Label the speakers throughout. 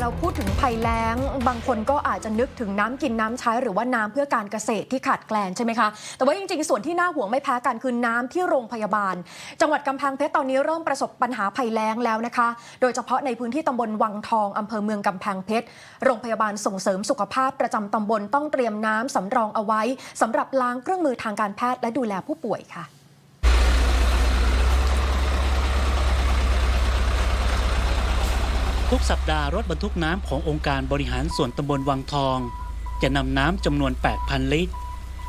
Speaker 1: เราพูดถึงภัยแล้ง บางคนก็อาจจะนึกถึงน้ำกินน้ำใช้หรือว่าน้ำเพื่อการเกษตรที่ขาดแคลนใช่ไหมคะ แต่ว่าจริงๆ ส่วนที่น่าห่วงไม่แพ้กันคือน้ำที่โรงพยาบาล จังหวัดกำแพงเพชรตอนนี้เริ่มประสบปัญหาภัยแล้งแล้วนะคะ โดยเฉพาะในพื้นที่ตำบลวังทองอำเภอเมืองกำแพงเพชร โรงพยาบาลส่งเสริมสุขภาพประจำตำบลต้องเตรียมน้ำสำรองเอาไว้สำหรับล้างเครื่องมือทางการแพทย์และดูแลผู้ป่วยค่ะ
Speaker 2: ทุกสัปดาห์รถบรรทุกน้ำขององค์การบริหารส่วนตำบลวังทอง จะนำน้ำจำนวน 8,000 ลิตร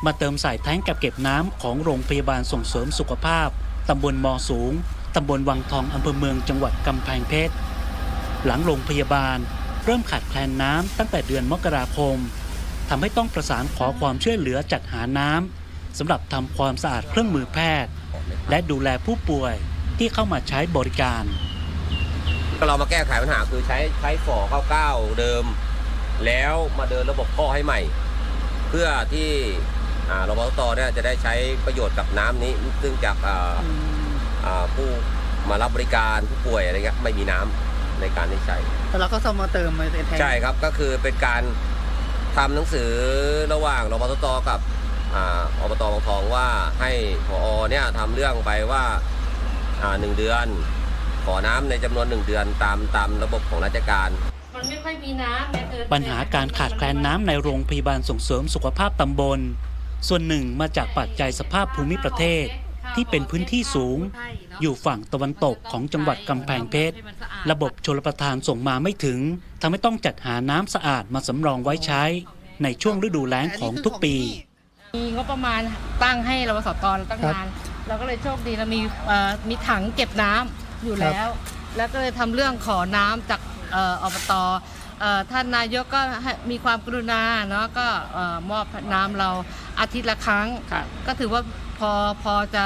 Speaker 2: มาเติมใส่แท้งกักเก็บน้ำของโรงพยาบาลส่งเสริมสุขภาพตำบลมอสูงตำบลวังทองอำเภอเมืองจังหวัดกำแพงเพชร หลังโรงพยาบาลเริ่มขาดแคลนน้ำตั้งแต่เดือนมกราคมทำให้ต้องประสานขอความช่วยเหลือจัดหาน้ำสำหรับทำความสะอาดเครื่องมือแพทย์ และดูแลผู้ป่วยที่เข้ามาใช้บริการ
Speaker 3: เรามาแก้ไขปัญหาคือใช้ใช้ฝ่อข้าวก้าวเดิม แล้วมาเดินระบบท่อให้ใหม่ เพื่อที่อ่ารบตเนี่ยจะได้ใช้ประโยชน์กับน้ำนี้ ซึ่งจากอ่าอ่าผู้มารับบริการผู้ป่วยอะไรเงี้ยไม่มีน้ำในการที่ใช้
Speaker 4: แต่เราก็ต้องมาเติมมาแทน
Speaker 3: ใช่ครับก็คือเป็นการทำหนังสือระหว่างรบตกับอ่าอบตบางทองว่าให้พอเนี่ยทำเรื่องไปว่าอ่าหนึ่งเดือน ขอน้ำในจำนวนหนึ่งเดือนตามตามระบบของราชการ
Speaker 5: มันไม่ค่อยมีน้ำเนี่ยคือ
Speaker 2: ปัญหาการขาดแคลนน้ำในโรงพยาบาลส่งเสริมสุขภาพตำบล ส่วนหนึ่งมาจากปัจจัยสภาพภูมิประเทศที่เป็นพื้นที่สูง อยู่ฝั่งตะวันตกของจังหวัดกำแพงเพชร ระบบชลประทานส่งมาไม่ถึงทำให้ต้องจัดหาน้ำสะอาดมาสำรองไว้ใช้ ในช่วงฤดูแล้งของทุกปี
Speaker 5: มีงบประมาณตั้งให้รวสตเราตั้งนานเราก็เลยโชคดีเรามีเอ่อมีถังเก็บน้ำ อยู่แล้ว แล้วก็เลยทำเรื่องขอน้ำจากเอ่ออบตเอ่อท่านนายกก็ให้มีความกรุณาเนาะก็เอ่อมอบน้ำเราอาทิตย์ละครั้งก็ถือว่าพอพอจะ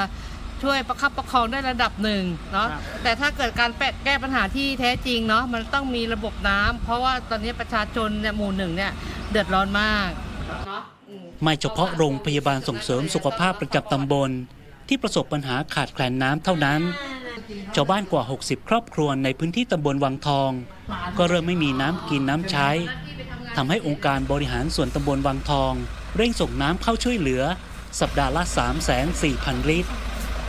Speaker 5: ช่วยประคับประคองได้ระดับหนึ่งเนาะ
Speaker 4: ครับ
Speaker 5: แต่ถ้าเกิดการแปะแก้ปัญหาที่แท้จริงเนาะมันต้องมีระบบน้ำเพราะว่าตอนนี้ประชาชนเนี่ยหมู่หนึ่งเนี่ยเดือดร้อนมากเนาะอืม
Speaker 2: ไม่เฉพาะโรงพยาบาลส่งเสริมสุขภาพประจำตำบล ที่ประสบปัญหาขาดแคลนน้ำเท่านั้น ชาวบ้านกว่า 60 ครอบครัวในพื้นที่ตำบลวังทอง ก็เริ่มไม่มีน้ำกินน้ำใช้ทำให้องค์การบริหารส่วนตำบลวังทอง เร่งส่งน้ำเข้าช่วยเหลือ สัปดาห์ละ 3 4 0 0 0 ลิตร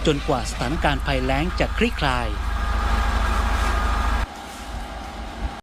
Speaker 2: จนกว่าสถานการณ์ภัยแล้งจะคลี่คลาย